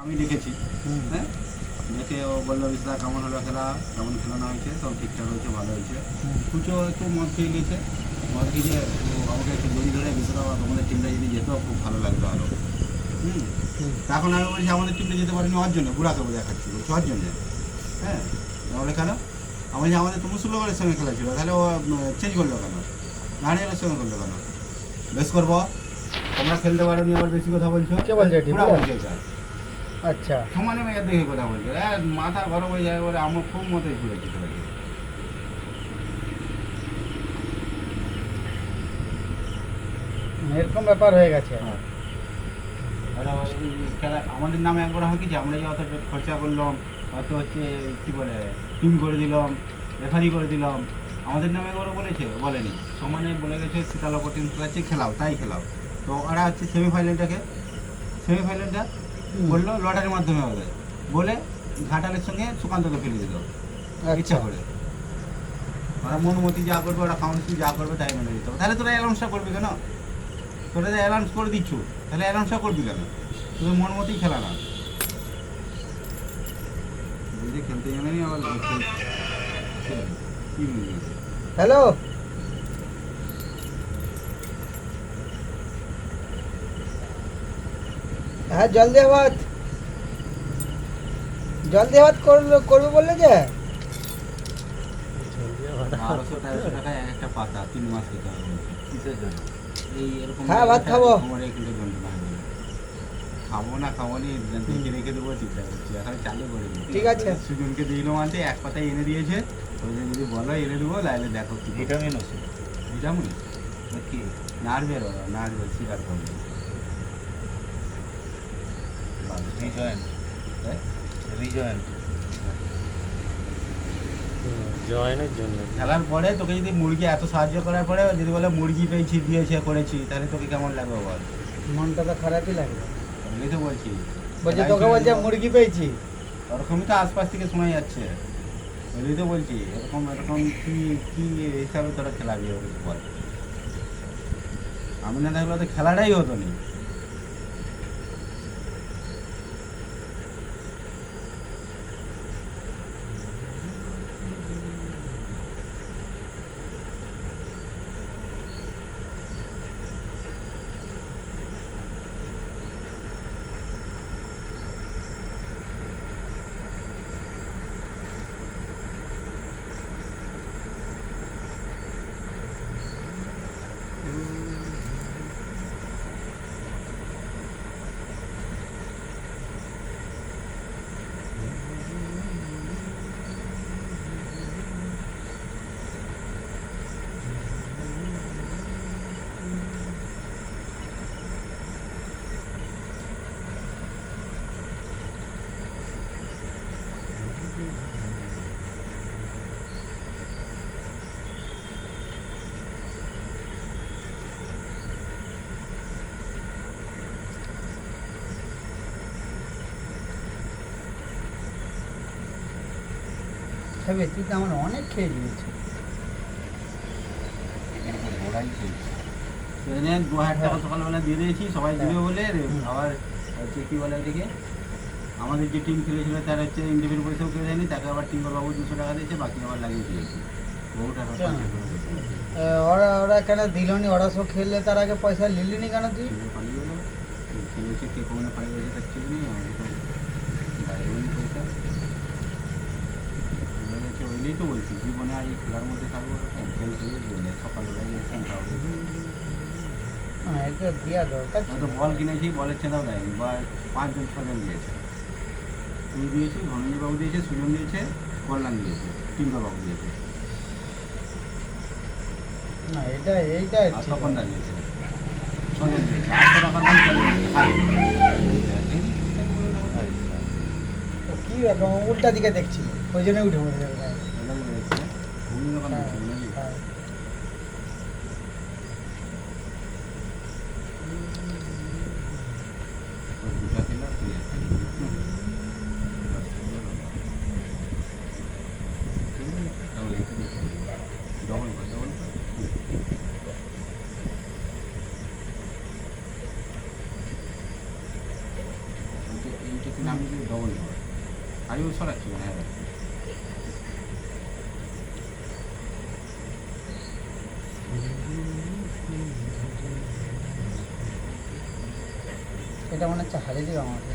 আমি দেখেছি। হ্যাঁ? দেখে ও বলল বিশদা কেমন হলো খেলা? কেমন খেলানো হয়েছে? সব ঠিকঠাক হয়েছে ভালো হয়েছে? কুচো একটু মদ খেয়ে গেছে। মদ খেয়ে আমাকে একটু দড়ি ধরে বিশদা তোমাদের টিমটা যদি যেত খুব ভালো লাগতো আরও হুম? এখন আমি বলছি আমাদের টিমটা যেতে পারিনি ওর জন্য বুড়াকে দেখাচ্ছি। বলছি ওর জন্য? হ্যাঁ? তাহলে কেন? আমি যে আমাদের তো মুসুল্লগরের সঙ্গে খেলা ছিল তাহলে ও চেঞ্জ করল কেন? নারিয়ালের সঙ্গে করল কেন? বেশ করব। তোমরা খেলতে পারো নি আবার বেশি কথা বলছো? কে বলছে আচ্ছা। সমানে মেয়ের দেখে কথা বলছে। হ্যাঁ মাথা গরম হয়ে যায় বলে আমার খুব মতোই ঘুরেছি সবাইকে এরকম ব্যাপার হয়ে গেছে। হ্যাঁ। ওরা আমাদের নামে একবার হয় কি যে আমরা যে অত খরচা করলাম অত হচ্ছে কী বলে টিম করে দিলাম রেফারি করে দিলাম আমাদের নামে একবারও বলেছে বলেনি। সমানে বলে গেছে শীতালপ টিম খেলাচ্ছে খেলাও তাই খেলাও। তো ওরা হচ্ছে সেমিফাইনালটাকে সেমিফাইনালটা। বলল লটারির মাধ্যমে হবে। বলে ঘাটালের সঙ্গে সুকান্তকে ফেলে দিল। ইচ্ছা আচ্ছা করে। ওরা মনোমতি যা করবে ওরা কাউন্সিল যা করবে তাই মেনে দিতে হবে। তাহলে তোরা অ্যালাউন্সটা করবি কেন? তোরা যে অ্যালাউন্স করে দিচ্ছ তাহলে অ্যালাউন্সটা করবি কেন? তোদের মনোমতেই খেলা না। খেলতে জানে আবার? হ্যালো? হ্যাঁ জল দিয়ে ভাত জল দিয়ে ভাত করল করবে বললে যে হ্যাঁ, ভাত খাব। খাব না খাব নি দেখে রেখে দেবো চিন্তা করছি এখন চালু করে। ঠিক আছে। সুজনকে দিলাম আনতে এক পাতায় এনে দিয়েছে। ওই যদি বলো এনে দেবো লাইলে দেখো ভিটামিন ওষুধ। ভিটামিন? কি? নার্ভের নার্ভের শিকার করবে। রিজয়েন্ট হ্যাঁ? রিজয়েন্ট জয়েনের জন্য। খেলার পরে তোকে যদি মুরগি এত সাহায্য করার পরে যদি বলে মুরগি পেয়েছি দিয়েছে করেছি তাহলে তোকে কেমন লাগবে বল? মনটা তো খারাপই লাগবে। এমনি তো বলছি। বলছে তোকে বলছে মুরগি পেয়েছি। ওরকমই তো আশপাশ থেকে শোনা যাচ্ছে। ওই তো বলছি এরকম এরকম কি কি হিসাবে তোরা খেলাবি বল? আমি না থাকলে তো খেলাটাই হতো না। খাবে তুই তো আমার অনেক খেয়ে দিয়েছি। দু হাজার টাকা সকালবেলা দিয়ে দিয়েছি সবাই দিবে বলে আবার হচ্ছে কি বলে এদিকে আমাদের যে টিম খেলেছিল তার হচ্ছে পয়সাও কেউ দেয়নি তাকে আবার বাবু দুশো টাকা দিয়েছে বাকি আবার লাগিয়ে দিয়েছি। বহু টাকা। আহ, ওরা ওরা কেন দিল নি ওরা সব খেললে তার আগে পয়সা নিলি নি কেন তুই? ছেলে পালিয়ে গেলো। খেলেছে কে কমনে পালিয়ে গেছে তার পয়সা। গেছে তো বলছি জীবনে আর এই খেলার মধ্যে থাকব সকালবেলায় গেছে খাওয়া হ্যাঁ এটা দেওয়া দরকার ছিল। বল কিনেছি বলের ছেলেও দেয়নি বা পাঁচজন ছজন দিয়েছে। তুই দিয়েছি ধনঞ্জয় বাবু দিয়েছে সুজন দিয়েছে কল্যাণ দিয়েছে টিঙ্কা বাবু দিয়েছে। না এটা এইটা দিয়েছে। ছজন দিয়েছে। আটশো টাকার দাম কি উল্টা দিকে দেখছি ওই জন্য উঠে বলেছে, ঘুগনি দোকান হ্যাঁ, দিয়েছে, নাকি? হ্যাঁ। ওই দুটা ছিল, তুই একটা নিলি। হুম। তাহলে এটা দিতে হবে। Double কর, double কর। এইটা- এইটাকে কিন্তু আমি যদি ডবল হবে আমি ও সরাচ্ছি না হ্যাঁ এটা মনে হচ্ছে হারিয়ে দিবে আমাকে।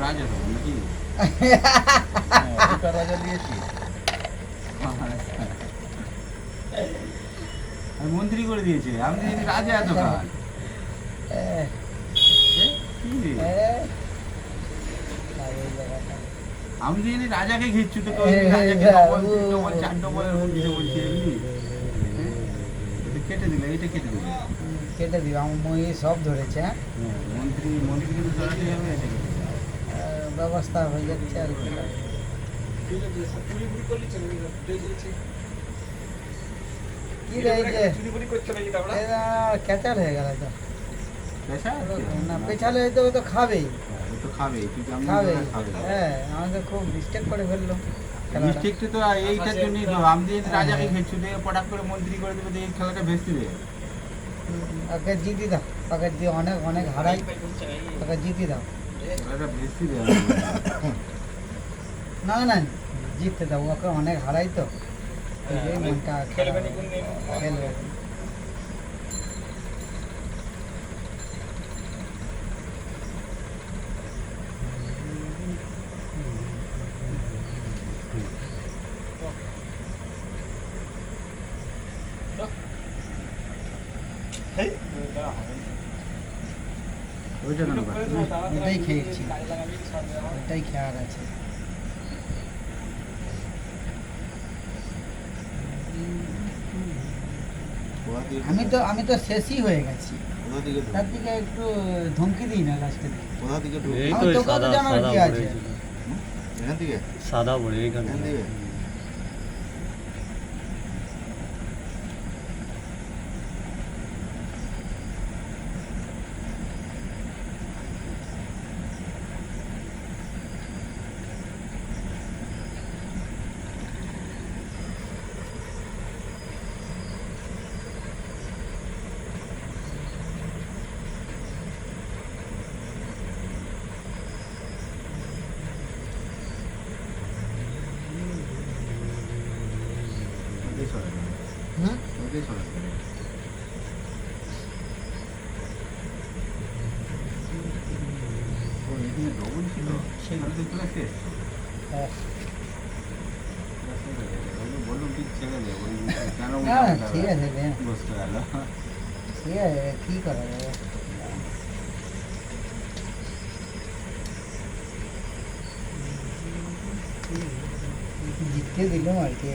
রাজা নাকি রাজা দিয়েছি মন্ত্রী করে দিয়েছে। আমি রাজা দোকান এ, জায়গাটা। আমি তো জানি রাজাকে ঘিরছু তো রাজাকে ডবল চার ডবল এরকম দিতে বলছি এমনি হ্যাঁ? কেটে দিলে এটা কেটে দিলে। কেটে দিবে আমার মই সব ধরেছে হ্যাঁ? হ্যাঁ, মন্ত্রী মন্ত্রী কিন্তু এটা কেটে ব্যবস্থা হয়ে যাচ্ছে আর কি। কি রে এই যে? এরা ক্যাচার হয়ে গেল তো? না পেছালে হয়তো ও তো খাবেই। হ্যাঁ, তো খাবেই তুই খাবে। হ্যাঁ আমাদের খুব মিস্টেক করে ফেলল। মিস্টেকটা তো এইটার জন্যই তো। আমি রাজাকে ঘিরছু দিয়ে পটাক করে মন্ত্রী করে দেবে এই খেলাটা ভেস্তে দেবে ওকে জিতি দাও। ওকে দিয়ে অনেক অনেক হারাই। ওকে জিতি দাও। খেলাটা ভেস্তে দেবে না না জিততে দাও। ওকে অনেক হারাই তো। এই মনটা খেলবে খেলবে। ওইটা কেন? এটাই খেয়েছি এটাই খেয়ার আছে। আমি তো আমি তো শেষই হয়ে গেছি। তার দিকে একটু ধমকি দিই না লাস্টের দিকে সাদা কি পড়ে আছে? ছিল। এখান থেকে সাদা পড়ে এইখানে এখান থেকে ওইটাই সরাতে হবে। হুম ওইটাই সরাতে হবে। ও, এখানে ডবল ছিল সেখানে তো চলে শেষ হ্যাঁ। বললাম ঠিক ছেড়ে দে ওই কেন না না, ঠিক আছে রে বসতে গেল ঠিক আছে কী করা যাবে জিততে দিলাম আর কি